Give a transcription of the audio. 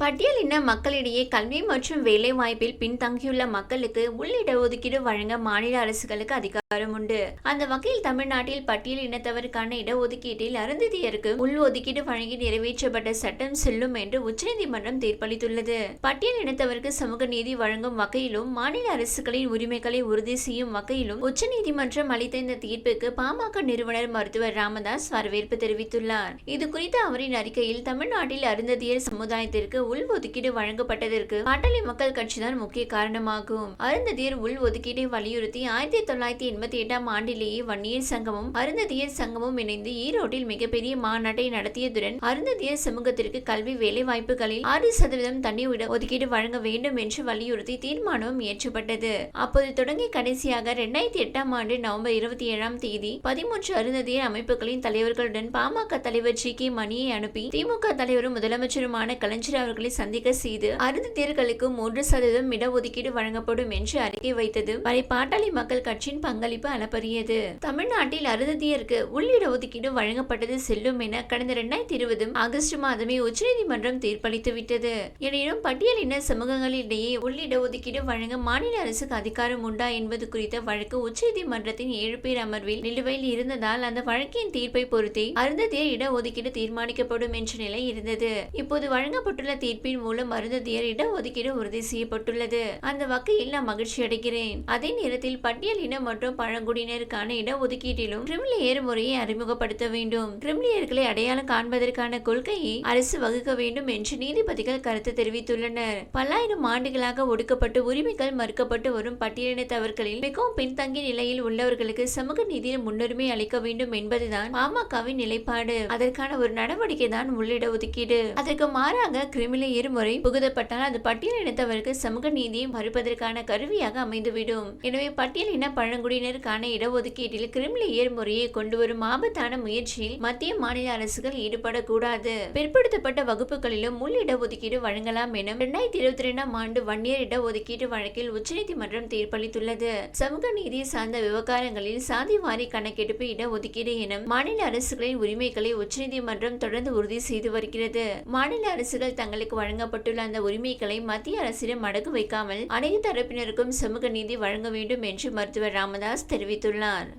பட்டியலின மக்களிடையே கல்வி மற்றும் வேலை வாய்ப்பில் பின்தங்கியுள்ள மக்களுக்கு உள் இடஒதுக்கீடு வழங்க மாநில அரசுகளுக்கு அதிகாரம் உண்டு. அந்த வகையில் தமிழ்நாட்டில் பட்டியல் இனத்தவருக்கான இடஒதுக்கீட்டில் அருந்ததியருக்கு உள் ஒதுக்கீடு வழங்கி நிறைவேற்றப்பட்ட சட்டம் செல்லும் என்று உச்சநீதிமன்றம் தீர்ப்பளித்துள்ளது. பட்டியல் இனத்தவருக்கு சமூக நீதி வழங்கும் வகையிலும் மாநில அரசுகளின் உரிமைகளை உறுதி செய்யும் வகையிலும் உச்சநீதிமன்றம் அளித்த இந்த தீர்ப்புக்கு பாமக நிறுவனர் மருத்துவர் ராமதாஸ் வரவேற்பு தெரிவித்துள்ளார். இது குறித்து அவரின் அறிக்கையில் தமிழ்நாட்டில் அருந்ததியர் சமுதாயத்திற்கு உள் ஒதுக்கீடு வழங்கப்பட்டதற்கு பாட்டாளி மக்கள் கட்சிதான் முக்கிய காரணமாகும். அருந்ததியர் உள் ஒதுக்கீட்டை வலியுறுத்தி ஆயிரத்தி தொள்ளாயிரத்தி எண்பத்தி எட்டாம் ஆண்டிலேயே வன்னியர் சங்கமும் அருந்ததியர் சங்கமும் இணைந்து ஈரோட்டில் மிகப்பெரிய மாநாட்டை நடத்தியதுடன் அருந்ததியர் சமூகத்திற்கு கல்வி வேலை வாய்ப்புகளில் ஆறு சதவீதம் தண்ணீர் ஒதுக்கீடு வழங்க வேண்டும் என்று வலியுறுத்தி தீர்மானமும் இயற்றப்பட்டது. அப்போது தொடங்கி கடைசியாக இரண்டாயிரத்தி எட்டாம் ஆண்டு நவம்பர் இருபத்தி ஏழாம் தேதி பதிமூன்று அருந்ததியர் அமைப்புகளின் தலைவர்களுடன் பாமக தலைவர் ஜி கே மணியை அனுப்பி திமுக தலைவரும் முதலமைச்சருமான கலைஞர் அவர்கள் சந்திக்க செய்து அறுதி அருந்ததியர்களுக்கு மூன்று சதவீதம் இடஒதுக்கீடு வழங்கப்படும் என்று அறிக்கை வைத்தது. வரை பாட்டாளி மக்கள் கட்சியின் பங்களிப்பு அளப்பரியது. தமிழ்நாட்டில் அருந்ததியருக்கு உள் இடஒதுக்கீடு வழங்கப்பட்டது செல்லும் என கடந்த இரண்டாயிரத்தி இருபது ஆகஸ்ட் மாதமே உச்சநீதிமன்றம் தீர்ப்பளித்து விட்டது. எனினும் பட்டியலின சமூகங்களிடையே உள் இடஒதுக்கீடு வழங்க மாநில அரசுக்கு அதிகாரம் உண்டா என்பது குறித்த வழக்கு உச்சநீதிமன்றத்தின் ஏழு பேர் அமர்வில் நிலுவையில் இருந்ததால் அந்த வழக்கின் தீர்ப்பை பொறுத்தே அருந்ததியர் இடஒதுக்கீடு தீர்மானிக்கப்படும் என்ற நிலை இருந்தது. இப்போது வழங்கப்பட்டுள்ள தீர்ப்பின் மூலம் அருந்ததியர் இடஒதுக்கீடு உறுதி செய்யப்பட்டுள்ளது. அந்த வகையில் நான் மகிழ்ச்சி அடைகிறேன். அதே நேரத்தில் பட்டியல் இனம் மற்றும் பழங்குடியினருக்கான இட ஒதுக்கீட்டிலும் கிரிமிலியர் முறையை அறிமுகப்படுத்த வேண்டும். கிரிமிலியர்களை அடையாளம் காண்பதற்கான கொள்கையை அரசு வகுக்க வேண்டும் என்று நீதிபதிகள் கருத்து தெரிவித்துள்ளனர். பல்லாயிரம் ஆண்டுகளாக ஒடுக்கப்பட்டு உரிமைகள் மறுக்கப்பட்டு வரும் பட்டியலினத்தவர்களில் மிகவும் பின்தங்கிய நிலையில் உள்ளவர்களுக்கு சமூக நீதியில் முன்னுரிமை அளிக்க வேண்டும் என்பதுதான் பாமகவின் நிலைப்பாடு. அதற்கான ஒரு நடவடிக்கை தான் உள்ளிட ஒதுக்கீடு. அதற்கு மாறாக கிரிமி கிரிமிலியர் இருமுறை புகுதப்பட்டால் அது பட்டியல் இனத்தவருக்கு சமூக நீதியை மறுப்பதற்கான கருவியாக அமைந்துவிடும். எனவே பட்டியல் இன பழங்குடியினருக்கான இடஒதுக்கீட்டில் கிரிமிலியர் முறையை கொண்டு வரும் ஆபத்தான முயற்சியில் மத்திய மாநில அரசுகள் ஈடுபடக்கூடாது. பிற்படுத்தப்பட்ட வகுப்புகளிலும் முள் இடஒதுக்கீடு வழங்கலாம் என இரண்டாயிரத்தி இருபத்தி இரண்டாம் ஆண்டு வன்னியர் இடஒதுக்கீட்டு வழக்கில் உச்சநீதிமன்றம் தீர்ப்பளித்துள்ளது. சமூக நீதி சார்ந்த விவகாரங்களில் சாதி வாரி கணக்கெடுப்பு இடஒதுக்கீடு என மாநில அரசுகளின் உரிமைகளை உச்சநீதிமன்றம் தொடர்ந்து உறுதி செய்து வருகிறது. மாநில அரசுகள் தங்களை தங்களுக்கு வழங்கப்பட்டுள்ள அந்த உரிமைகளை மத்திய அரசிடம் மடக்கு வைக்காமல் அனைத்து தரப்பினருக்கும் சமூக நீதி வழங்க வேண்டும் என்று மருத்துவர் ராமதாஸ் தெரிவித்துள்ளார்.